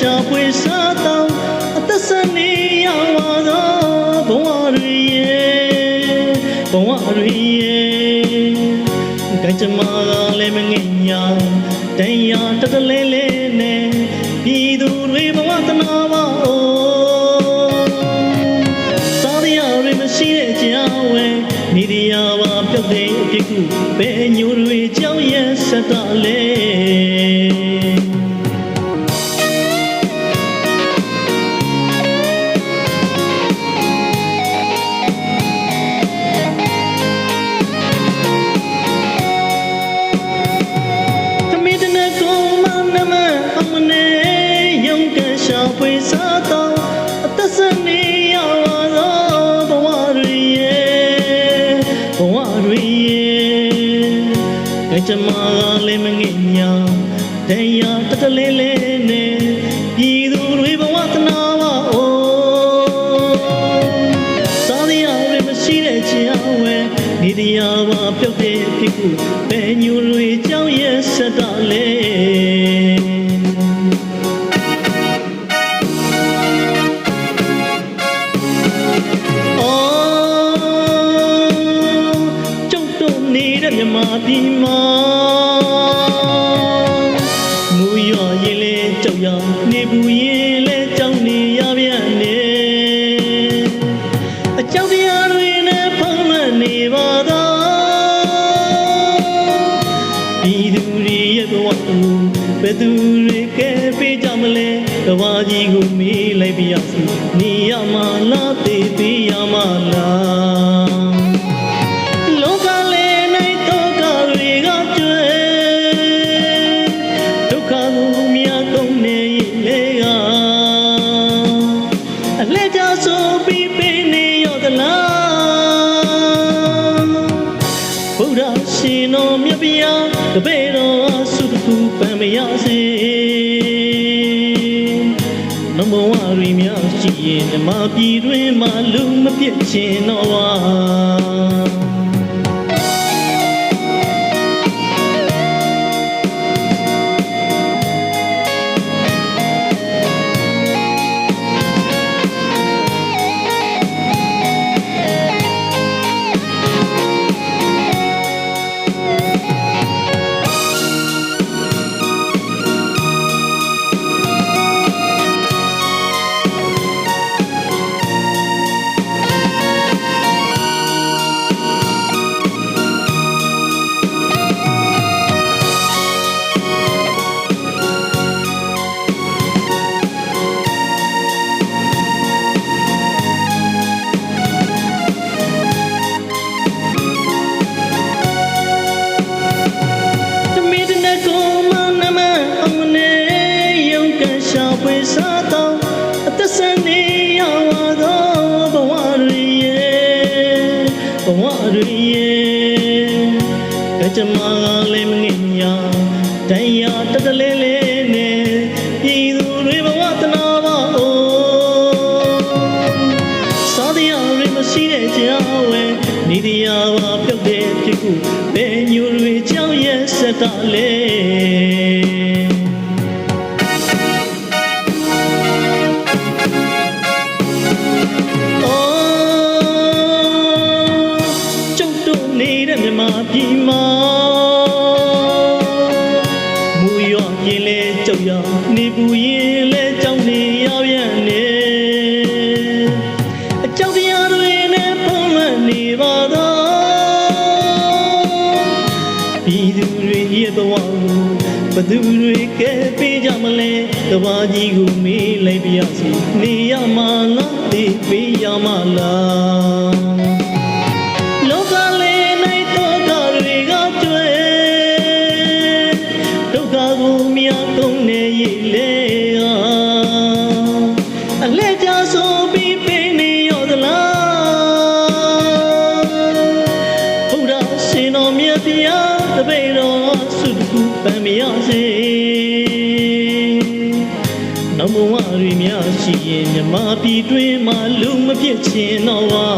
စားတော့အသက်ဆက်နေရပါသောဘဝတွေရဲ့ဘဝတွေရဲ့ကကြမ္မာကလည်းမငင်ညာတရားတတလဲလဲနဲ့ပြည်သူတွေဘဝတနာပါအိုစားရရမရှိတဲ့ကြောင်းဝဲနေတရားပါပြုတ်တဲ့အဖြစ်ကူပဲညိုတွေကြောင်းရဲ့ဆက်တလဲ တော့အသက်စနေရပါတော့ဘဝတွေရဲ့ဘဝတွေရဲ့ကြမကလည်းမငင်ညာတရားတတလေးလေးနဲ့ပြည်သူတွေဘဝတနာပါအိုးစားရရမရှိတဲ့ချင်အောင်ဝဲနေတရားပါပြုတ်တဲ့ဖြစ်ကူပဲညူတွေကြောင်းရဲ့ဆက်တာလေ မြမပြည်မှာမူရရင်လေကြောက်ရနေဘူးရင်လေကြောက်နေရပြန်နေအကြောင်းတရားတွေနဲ့ဖုံးလွှမ်းနေပါသောပြည်သူတွေရဲ့ဘဝကိုဘယ်သူတွေကဲပေးကြမလဲကဘာကြီးကိုမေးလိုက်ပြရစီနေရမလားသိသေးရမလားလော ဆိုပြီးပေးနေရသလားဘုရားရှင်တော်မြတ်ဗျာတပည့်တော်အဆုတခုပံမရစေနမဝရီများရှိရင်ဓမ္မပြည်တွင်မှလူမပြည့်ခြင်းတော်ဝါ ဝတွေရဲ့ကြမ္မာကလည်းမငင်ညာတရားတတလေးလေးနဲ့ပြည်သူတွေဘဝတနာပါအိုးစားတရားတွေမရှိတဲ့ကြောင်းဝဲနေတရားပါပြုတ်တဲ့ဖြစ်ကူဘယ်ညူတွေကြောင်းရဲ့ဆက်တာလေ ဘယ်သူတွေကဲပေးကြမလဲကဘာကြီးကိုမေးလိုက်ပြရစီနေရမလားသိပေးရမလားလော နမဝရီများရှိရင်မြမပြည်တွင်မှလူမပြည့်ချင်းတော်ဝါ